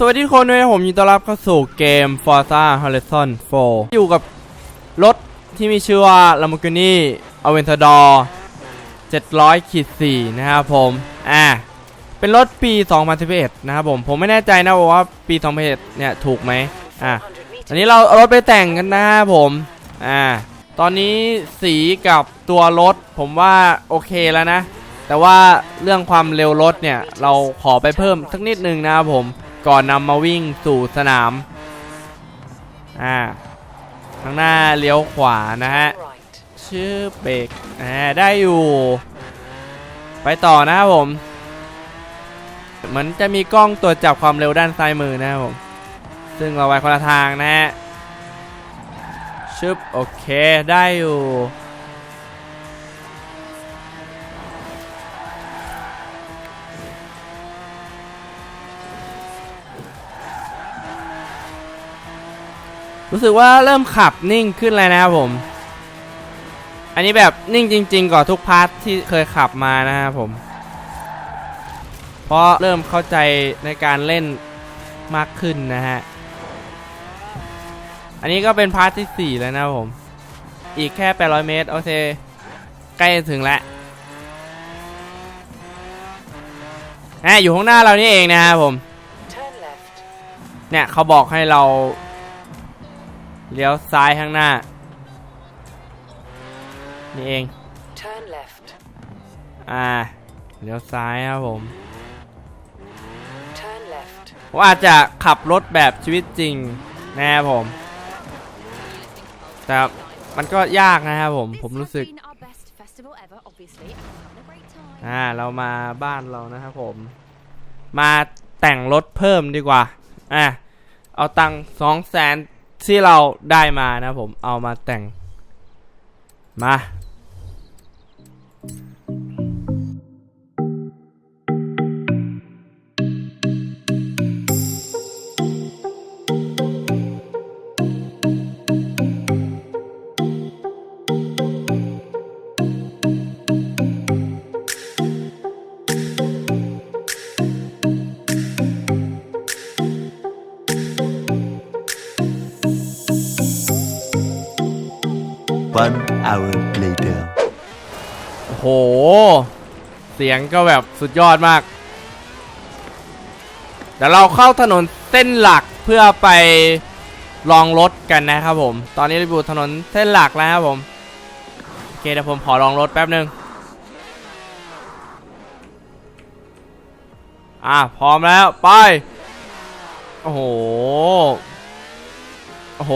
สวัสดีทุกคนด้วยนะผมยินดีต้อนรับเข้าสู่เกม Forza Horizon 4 อยู่กับรถที่มีชื่อว่า Lamborghini Aventador 700ขีด4นะครับผม อ่า เป็นรถปี 2011 นะครับผม ผมไม่แน่ใจนะว่าปี 2011 เนี่ย ถูกไหมอ่าอันนี้เราเอารถไปแต่งกันนะครับผม อ่า ตอนนี้สีกับตัวรถผมว่าโอเคแล้วนะ แต่ว่าเรื่องความเร็วรถเนี่ย เราขอไปเพิ่มสักนิดนึงนะครับผม ก่อนนำมาวิ่งสู่สนาม อ่าข้างหน้าเลี้ยวขวานะฮะ ชื่อเบรกอ่าได้อยู่ ไปต่อนะครับผม เหมือนจะมีกล้องตรวจจับความเร็วด้านซ้ายมือนะครับผม ซึ่งเราไปคนละทางนะฮะ ชึบ โอเค ได้อยู่ รู้สึกว่าเริ่มขับนิ่งขึ้นเลยนะครับผม อันนี้แบบนิ่งจริง ๆกว่าทุกพาร์ทที่เคยขับมานะครับผม เพราะเริ่มเข้าใจในการเล่นมากขึ้นนะฮะ อันนี้ก็เป็นพาร์ทที่ 4 แล้วนะครับผม อีกแค่ 800 เมตร โอเค ใกล้จะถึงแล้วอะอยู่ข้างหน้าเรานี่เองนะครับผม เนี่ยเขาบอกให้เรา เลี้ยวซ้ายข้างหน้า นี่เอง Turn left. อ่า เลี้ยวซ้ายครับผม Turn left. ผมอาจจะขับรถแบบชีวิตจริงนะครับผม แต่มันก็ยากนะครับผม ผมรู้สึก อ่า เรามาบ้านเรานะครับผม มาแต่งรถเพิ่มดีกว่า อะ เอาตังสองแสน ที่เราได้มานะผมเอามาแต่งมา สียงก็แบบสุดยอดมาก เดี๋ยวเราเข้าถนนเส้นหลักเพื่อไปลองรถกันนะครับผม ตอนนี้เราอยู่ถนนเส้นหลักแล้วครับผม โอเคเดี๋ยวผมขอลองรถแป๊บหนึ่งอะพร้อมแล้วไป โอ้โห โอ้โห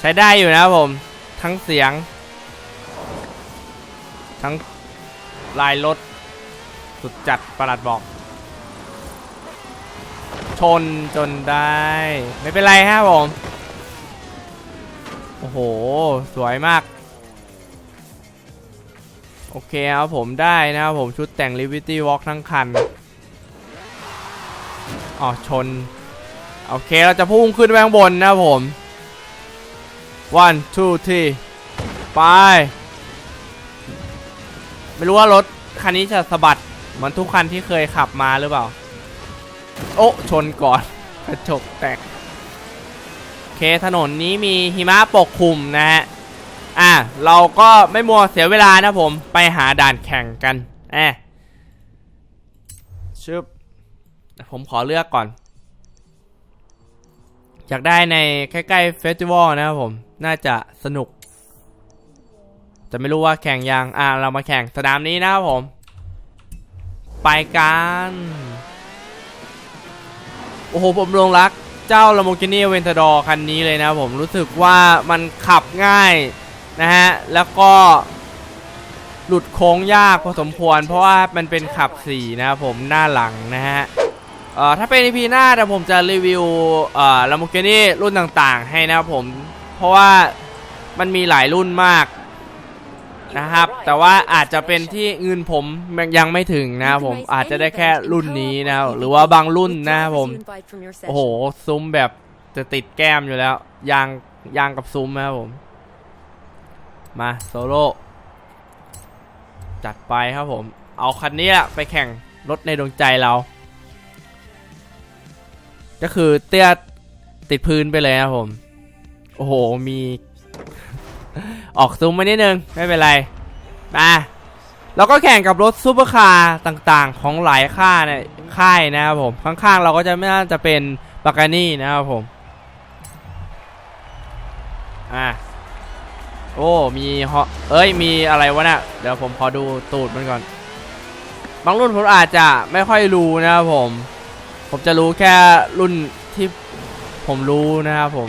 ใช้ได้อยู่นะครับผม ทั้งเสียง ทั้งลายรถ สุดจัดประหลัดบอก ชนจนได้ ไม่เป็นไรครับผม โอ้โห สวยมาก โอเคครับผมได้นะครับผมชุดแต่ง Liberty Walk ทั้งคันอ๋อชน โอเคเราจะพุ่งขึ้นไปข้างบนนะครับผม one two three ไป ไม่รู้ว่ารถคันนี้จะสะบัดเหมือนทุกคันที่เคยขับมาหรือเปล่า โอ้ชนก่อนกระจกแตกโอเคถนนนี้มีหิมะปกคลุมนะฮะอะเราก็ไม่มัวเสียเวลานะผมไปหาด่านแข่งกันแอะชึบผมขอเลือกก่อนอยากได้ในใกล้ๆเฟสติวัลนะครับผม น่าจะสนุก จะไม่รู้ว่าแข่งยัง อะเรามาแข่งสนามนี้นะครับผม ไปกัน โอ้โห ผมลงรักเจ้า Lamborghini Aventador คันนี้เลยนะครับผมรู้สึกว่ามันขับง่ายนะฮะ แล้วก็หลุดโค้งยากพอสมควร เพราะว่ามันเป็นขับ4นะครับผมหน้าหลังนะฮะเอ่อถ้าเป็น EP หน้าเดี๋ยวผมจะรีวิวเอ่อ Lamborghini รุ่นต่างๆ ให้นะครับผม เพราะว่ามันมีหลายรุ่นมาก นะครับ แต่ว่าอาจจะเป็นที่เงินผมยังไม่ถึงนะครับผมอาจจะได้แค่รุ่นนี้นะครับหรือว่าบางรุ่นนะครับผมโอ้โหซุ้มแบบจะติดแก้มอยู่แล้วยางยางกับซุ้มนะครับผม มาโซโล่จัดไปครับผม เอาคันนี้แหละไปแข่งรถในดวงใจเรา ก็คือเตี้ยติดพื้นไปเลยนะครับผม โอ้โหมี ออกซูมมานิดนึง ไม่เป็นไรมาเราก็แข่งกับรถซูเปอร์คาร์ต่างๆ ของหลายค่ายเนี่ยค่ายนะครับผม ข้างๆ เราก็จะไม่น่าจะเป็นบากานี่นะครับผม อะโอ้ มีฮอเอ้ย มีอะไรวะเนี่ยเดี๋ยวผมขอดูตูดมันก่อน บางรุ่นผมอาจจะไม่ค่อยรู้นะครับผม ผมจะรู้แค่รุ่นที่ผมรู้นะครับผม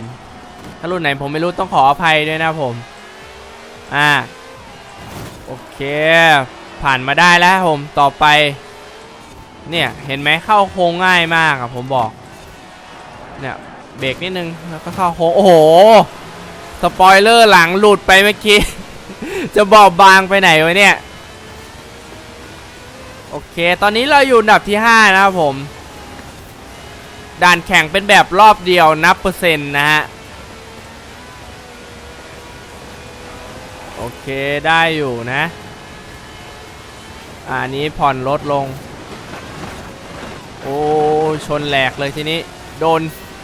ถ้ารุ่นไหนผมไม่รู้ต้องขออภัยด้วยนะครับผม อ่าโอเค ผ่านมาได้แล้วผมต่อไป เนี่ย เห็นไหมเข้าโค้งง่ายมากอะผมบอก เนี่ยเบรกนิดนึงแล้วก็เข้าโค้งโอ้โหสปอยเลอร์หลังหลุดไปเมื่อกี้ จะบอบบางไปไหนวะเนี่ย โอเค ตอนนี้เราอยู่อันดับที่ 5 นะครับผม ด่านแข่งเป็นแบบรอบเดียวนับเปอร์เซ็นต์นะฮะ โอเคได้อยู่นะอันนี้ผ่อนลดลง โอ้ชนแหลกเลยทีนี้ โดน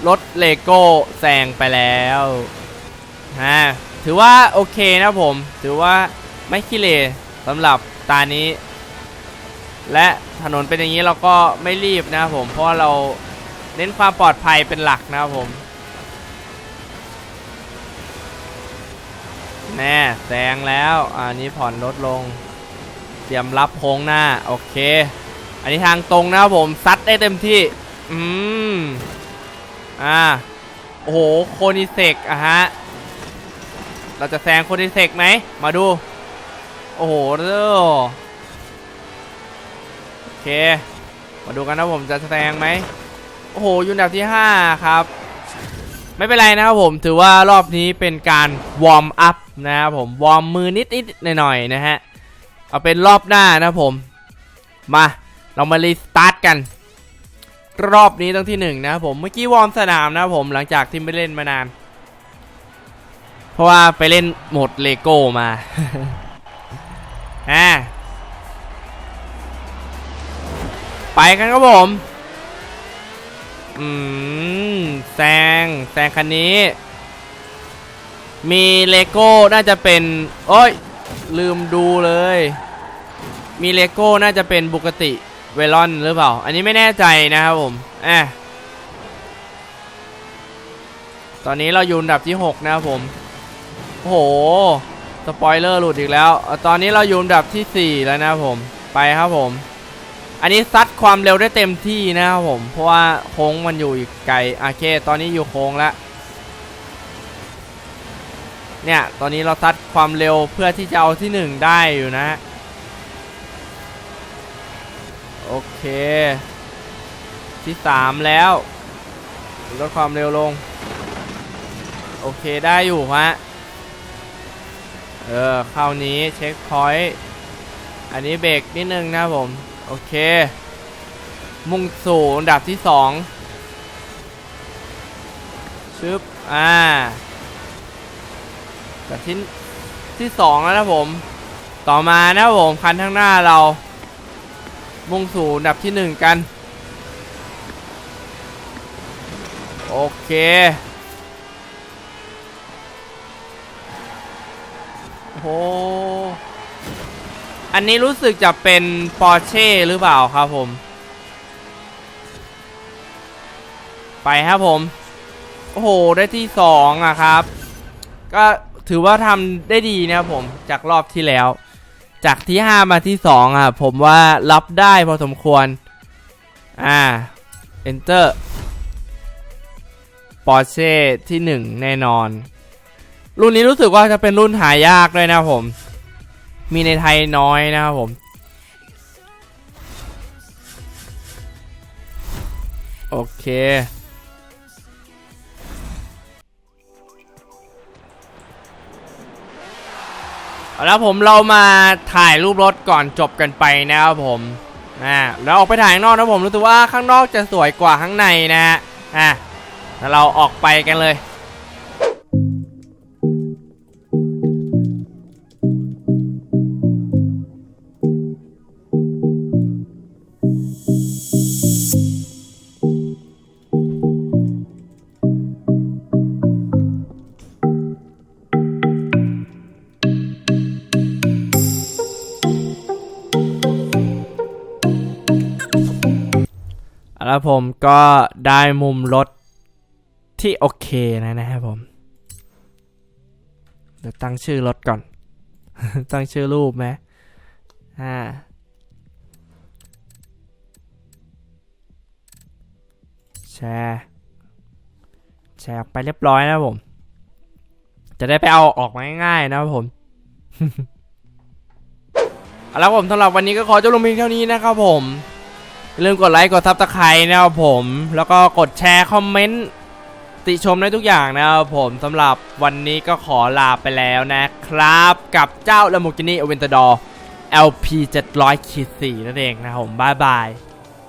รถเลโก้แซงไปแล้วฮะถือว่าโอเคนะผม ถือว่าไม่ขี้เลสำหรับตานี้ และถนนเป็นอย่างนี้เราก็ไม่รีบนะผม เพราะเราเน้นความปลอดภัยเป็นหลักนะผม แน่แซงแล้วอันนี้ผ่อนลดลง เตรียมรับโค้งหน้า โอเค อันนี้ทางตรงนะผมซัดได้เต็มที่ อืม อ่า โอ้โห โคนิเซกอะฮะ เราจะแซงโคนิเซกไหม มาดู โอ้โหเด้อโอเค มาดูกันนะผมจะแซงไหม โอ้โห อยู่อันดับที่ 5 ครับ ไม่เป็นไรนะครับผม ถือว่ารอบนี้เป็นการวอร์มอัพ นะครับผมวอร์มมือนิดนิดๆหน่อยๆนะฮะเอาเป็นรอบหน้านะผม มาเรามารีสตาร์ทกัน รอบนี้ต้องที่หนึ่งนะผมเมื่อกี้วอร์มสนามนะผมหลังจากที่ไม่เล่นมานาน เพราะว่าไปเล่นโหมดเลโก้มาอ่าไปกันครับผม อืม แซง แซงคันนี้ มีเลโก้น่าจะเป็นโอ้ยลืมดูเลย มีเลโก้น่าจะเป็นบุกติเวลอนหรือเปล่า อันนี้ไม่แน่ใจนะครับผมอะตอนนี้เราอยู่อันดับที่ 6 นะครับผมโอ้โหสปอยเลอร์หลุดอีกแล้ว ตอนนี้เราอยู่อันดับที่ 4 แล้วนะครับผมไปครับผม อันนี้ซัดความเร็วได้เต็มที่นะครับผม เพราะว่าโค้งมันอยู่อีกไกลโอเค ตอนนี้อยู่โค้งแล้ว เนี่ยตอนนี้เราซัดความเร็วเพื่อที่จะเอาที่ 1 ได้อยู่นะ โอเค ที่ 3 แล้วลดความเร็วลง โอเคได้อยู่ฮะเออคราวนี้เช็คพอยต์อันนี้เบรกนิดนึงนะผม โอเค มุ่งสู่อันดับที่สองชึบ อ่า แต่ที่ที่สองแล้วนะผม ต่อมานะผมคันข้างหน้าเรามุ่งสู่อันดับที่หนึ่งกัน โอเคโอ้โหอันนี้รู้สึกจะเป็นปอร์เช่หรือเปล่าครับผม ไปครับผม โอ้โห ได้ที่สองอะครับ ก็ ถือว่าทำได้ดีนะครับผมจากรอบที่แล้ว จากที่ 5 มาที่ 2 อะ ผมว่ารับได้พอสมควร อ่า enter Porsche ที่ 1 แน่นอน รุ่นนี้รู้สึกว่าจะเป็นรุ่นหายากด้วยนะผม มีในไทยน้อยนะครับผม โอเค แล้วผมเรามาถ่ายรูปรถก่อนจบกันไปนะครับผมอ่าแล้วออกไปถ่ายข้างนอกนะผมรู้สึกว่าข้างนอกจะสวยกว่าข้างในนะฮะอะแล้วเราออกไปกันเลย แล้วผมก็ได้มุมรถที่โอเคนะนะครับผม เดี๋ยวตั้งชื่อรถก่อน ตั้งชื่อรูปไหมอ่าแชร์แชร์ไปเรียบร้อยนะผม จะได้ไปเอาออกมาง่ายๆนะครับผมเอาละครับผมสำหรับวันนี้ก็ขอจบลงเพียงเท่านี้นะครับผม อย่าลืมกดไลค์กดซับสไครต์นะครับผม แล้วก็กดแชร์คอมเมนต์ติชมได้ทุกอย่างนะครับผมสำหรับวันนี้ก็ขอลาไปแล้วนะครับ กับเจ้า Lamborghini Aventador LP 700 4นั่นเองนะครับผม บ๊ายบาย